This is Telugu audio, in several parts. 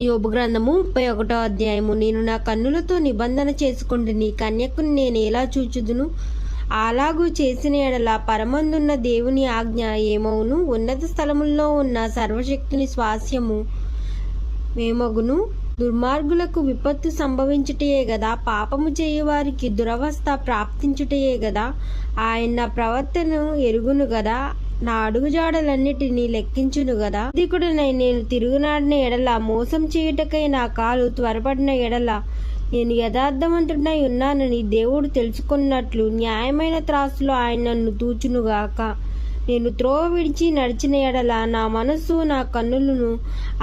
యోబు గ్రంథము ముప్పై ఒకటో అధ్యాయము. నేను నా కన్నులతో నిబంధన చేసుకుంటే నీ కన్యకుని నేను ఎలా చూచుదును? అలాగూ చేసిన ఎడల పరమందున్న దేవుని ఆజ్ఞ ఏమవును ఉన్నత స్థలముల్లో ఉన్న సర్వశక్తిని స్వాస్యము మేమగును. దుర్మార్గులకు విపత్తు సంభవించుటయే గదా పాపము చేయవారికి దురవస్థ ప్రాప్తించుటయే గదా. ఆయన నా ఎరుగును గదా. నా అడుగుజాడలన్నిటినీ లెక్కించును గదా. దికుడనై నేను తిరుగునాడిన ఎడల మోసం చేయుటకై నా కాలు త్వరపడిన ఎడల నేను యథార్థవంతుడై ఉన్నానని దేవుడు తెలుసుకున్నట్లు న్యాయమైన త్రాసులో ఆయన నన్ను తూచునుగాక నేను త్రోవ విడిచి నడిచిన ఎడల నా మనస్సు నా కన్నులను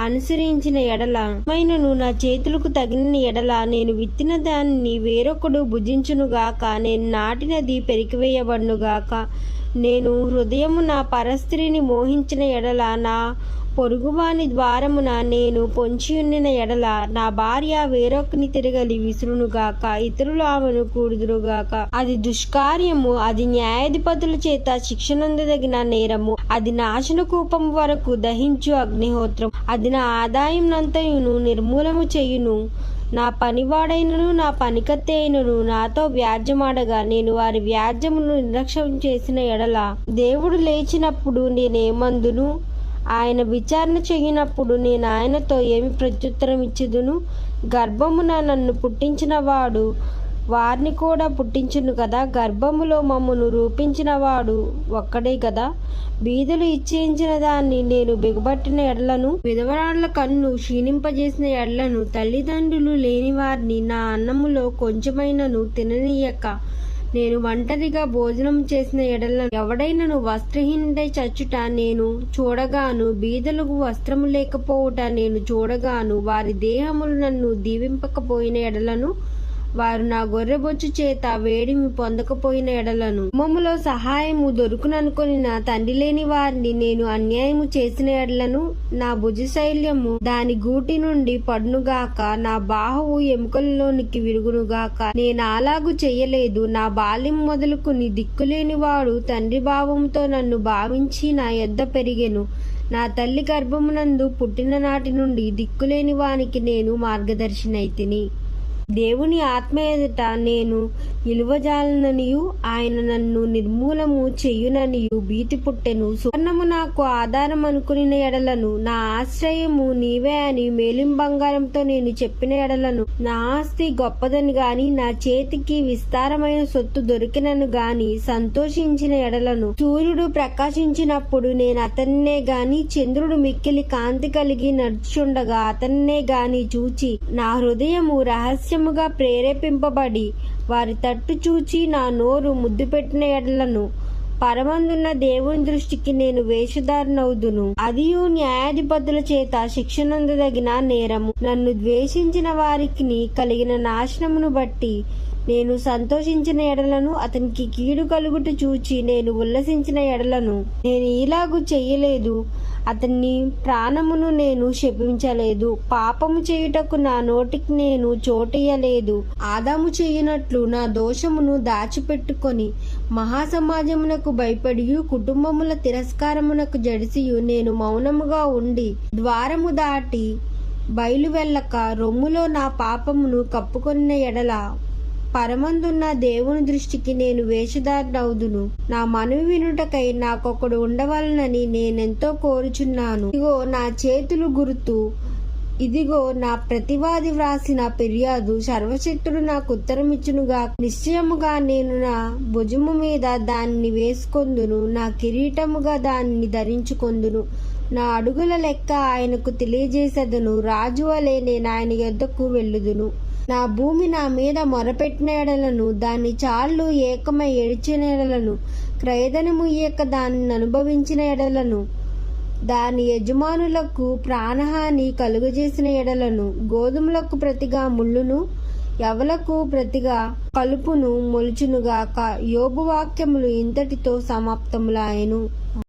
అనుసరించిన ఎడల మైనను నా చేతులకు తగిన ఎడల నేను విత్తిన దాన్ని వేరొకడు భుజించునుగాక నేను నాటినది పెరికివేయబడునుగాక నేను హృదయము నా పరస్త్రీని మోహించిన ఎడల నా పొరుగువాని ద్వారమున నేను పొంచియున్న ఎడల నా భార్య వేరొకని తిరగలి విసురునుగాక ఇతరులు ఆమెను కూడుదురుగాక. అది దుష్కార్యము అది న్యాయాధిపతుల చేత శిక్షణొందదగిన నేరము. అది నాశన కూపం వరకు దహించు అగ్నిహోత్రం. అది నా ఆదాయం నంతయును నిర్మూలము చేయును. నా పనివాడైనను నా పనికత్తి అయినను నాతో వ్యాజ్యమాడగా. నేను వారి వ్యాజ్యమును నిర్లక్ష్యం చేసిన ఎడల దేవుడు లేచినప్పుడు నేనేమందును? ఆయన విచారణ చేయనప్పుడు నేను ఆయనతో ఏమి ప్రత్యుత్తరం ఇచ్చేదును గర్భమున నన్ను పుట్టించిన వాడు వారిని కూడా పుట్టించును కదా. గర్భములో మమ్మను రూపించినవాడు ఒక్కడే కదా. బీదులు ఇచ్చేయించిన దాన్ని నేను బిగబట్టిన ఎడ్లను విధవరాళ్ళ కన్ను క్షీణింపజేసిన ఎడ్లను తల్లిదండ్రులు లేని వారిని నా అన్నములో కొంచెమైనను తిననీయక. నేను ఒంటరిగా భోజనం చేసిన ఎడల ఎవడైనను వస్త్రహీనుడై చచ్చుట నేను చూడగాను బీదలకు వస్త్రము లేకపోవుట నేను చూడగాను వారి దేహములు నన్ను దీవింపకపోయిన ఎడలను వారు నా గొర్రెబొచ్చు చేత వేడిమి పొందకపోయిన ఎడలను. మమ్మలో సహాయము దొరుకుననుకొని నా తండ్రి లేని వారిని నేను అన్యాయము చేసిన ఎడలను నా భుజశైల్యము దాని గూటి నుండి పడునుగాక నా బాహువు ఎముకలలోనికి విరుగునుగాక నేను అలాగు చెయ్యలేదు నా బాల్యం మొదలుకుని దిక్కులేని వాడు తండ్రి భావంతో నన్ను భావించి నా యొద్ద పెరిగెను. నా తల్లి గర్భమునందు పుట్టిన నాటి నుండి దిక్కులేని వానికి నేను మార్గదర్శినైతిని. దేవుని ఆత్మ ఎదుట నేను నిలువజాలననియు ఆయన నన్ను నిర్మూలము చెయ్యుననియు భీతి పుట్టెను. సువర్ణము నాకు ఆధారం అనుకుని ఎడలను నా ఆశ్రయము నీవే అని మేలిం బంగారంతో నేను చెప్పిన ఎడలను. నా ఆస్తి గొప్పదని గాని నా చేతికి విస్తారమైన సొత్తు దొరికినను గాని సంతోషించిన ఎడలను. సూర్యుడు ప్రకాశించినప్పుడు నేను అతన్నే గాని చంద్రుడు మిక్కిలి కాంతి కలిగి నడుచుండగా అతన్నే గాని చూచి నా హృదయము రహస్య రహస్యముగా ప్రేరేపింపబడి వారి తట్టు చూచి నా నోరు ముద్దు పెట్టిన ఎడలను పరమందున్న దేవుని దృష్టికి నేను వేషధారనవుదును. అదియు న్యాయాధిపతుల చేత శిక్షనందదగిన నేరము. నన్ను ద్వేషించిన వారికి కలిగిన నాశనమును బట్టి నేను సంతోషించిన ఎడలను అతనికి కీడు కలుగుట చూచి నేను ఉల్లసించిన ఎడలను నేను ఇలాగు చెయ్యలేదు అతన్ని ప్రాణమును నేను శపించలేదు. పాపము చేయుటకు నా నోటికి నేను చోటయ్యలేదు. ఆదాము చేయునట్లు నా దోషమును దాచిపెట్టుకొని మహాసమాజమునకు భయపడి కుటుంబముల తిరస్కారమునకు జడిసియు నేను మౌనముగా ఉండి ద్వారము దాటి బయలు వెళ్ళక రొమ్ములో నా పాపమును కప్పుకొన్న ఎడల పరమందున్న దేవుని దృష్టికి నేను వేషధారనవుదును నా మనవి వినుటకై నాకొకడు ఉండవలనని నేనెంతో కోరుచున్నాను. ఇదిగో నా చేతులు గుర్తు. ఇదిగో నా ప్రతివాది వ్రాసిన ఫిర్యాదు సర్వశక్తుడు నాకు ఉత్తరమిచ్చునుగా నిశ్చయముగా నేను నా భుజము మీద దాన్ని వేసుకొందును. నా కిరీటముగా దాన్ని ధరించుకొందును. నా అడుగుల లెక్క ఆయనకు తెలియజేసేదను. రాజు వలె నేను ఆయన యొద్దకు వెళ్ళుదును. నా భూమి నా మీద మొరపెట్టిన ఎడలను దాని చాళ్ళు ఏకమై ఎడిచిన ఎడలను క్రయధనము ఇయ్యక దానిని అనుభవించిన ఎడలను దాని యజమానులకు ప్రాణహాని కలుగజేసిన ఎడలను గోధుమలకు ప్రతిగా ముళ్ళును ఎవలకు ప్రతిగా కలుపును మొలుచునుగాక యోబు వాక్యములు ఇంతటితో సమాప్తములాయను.